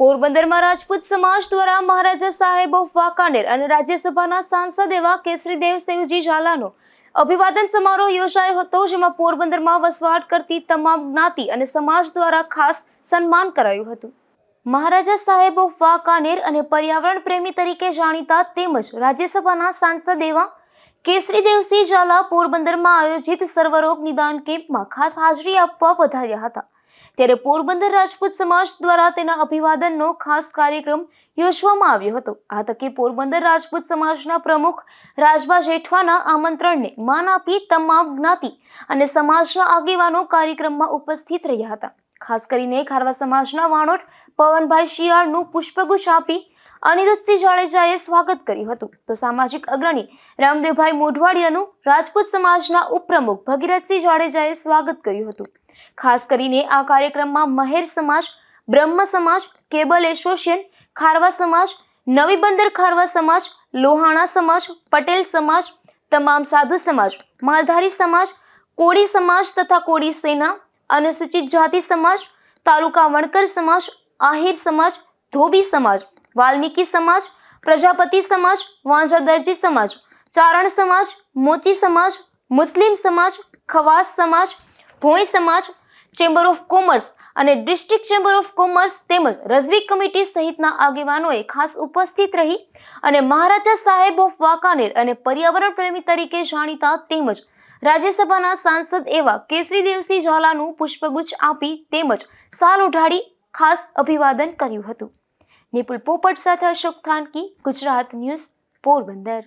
પોરબંદરમાં રાજપૂત સમાજ દ્વારા મહારાજા સાહેબ ઓફ વાંકાનેર અને રાજ્યસભાના સાંસદ એવા કેસરી દેવસિંહજી ઝાલાનો અભિવાદન સમારોહ યોજાયો હતો, જેમાં પોરબંદરમાં વસવાટ કરતી તમામ જ્ઞાતિ અને સમાજ દ્વારા ખાસ સન્માન કરાયું હતું. મહારાજા સાહેબ ઓફ વાંકાનેર અને પર્યાવરણ પ્રેમી તરીકે જાણીતા તેમજ રાજ્યસભાના સાંસદ એવા કેસરીદેવસિંહ ઝાલા પોરબંદરમાં આયોજિત સર્વરોગ નિદાન કેમ્પમાં ખાસ હાજરી આપવા પધાર્યા હતા. ત્યારે પોરબંદર રાજપૂત સમાજ દ્વારા તેના અભિવાદનનો ખાસ કાર્યક્રમ યોજવામાં આવ્યો હતો. આ તકે પોરબંદર રાજપૂત સમાજના પ્રમુખ રાજભા જેઠવાના આમંત્રણને માન આપી તમામ જ્ઞાતિ અને સમાજના આગેવાનો કાર્યક્રમમાં ઉપસ્થિત રહ્યા હતા. ખાસ કરીને ખારવા સમાજના વાણોટ પવનભાઈ શિયાળનું પુષ્પગુચ્છ આપી અનિરુદ્ધસિંહ જાડેજાએ સ્વાગત કર્યું હતું. તો સામાજિક અગ્રણી રામદેવભાઈ મોઢવાડિયાનું રાજપૂત સમાજના ઉપપ્રમુખ ભગીરથસિંહ જાડેજાએ સ્વાગત કર્યું હતું. ખાસ કરીને આ કાર્યક્રમમાં મહેર સમાજ, બ્રહ્મ સમાજ, કેબલ એસોસિએશન, ખારવા સમાજ, નવી બંદર ખારવા સમાજ, લોહાણા સમાજ, પટેલ સમાજ, તમામ સાધુ સમાજ, માલધારી સમાજ, કોળી સમાજ તથા કોળી સેના, અનુસૂચિત જાતિ સમાજ, તાલુકા વણકર સમાજ, આહિર સમાજ, ધોબી સમાજ, વાલ્મીકી સમાજ, પ્રજાપતિ સમાજ વાંઝા દરજી સમાજ, ચારણ સમાજ, મોચી સમાજ, મુસ્લિમ સમાજ, ખવાસ સમાજ ભોઈ સમાજ ચેમ્બર ઓફ કોમર્સ અને ડિસ્ટ્રિક્ટ ચેમ્બર ઓફ કોમર્સ તેમજ રઝવી કમિટી સહિતના આગેવાનોએ ખાસ ઉપસ્થિત રહી અને મહારાજા સાહેબ ઓફ વાંકાનેર અને પર્યાવરણ પ્રેમી તરીકે જાણીતા તેમજ રાજ્યસભાના સાંસદ એવા કેસરી દેવસિંહ ઝાલાનું પુષ્પગુચ્છ આપી તેમજ સાલ ઉઢાડી ખાસ અભિવાદન કર્યું હતું. નિપુલ પોપટ સાથે અશોક થાનકી, ગુજરાત ન્યૂઝ પોરબંદર.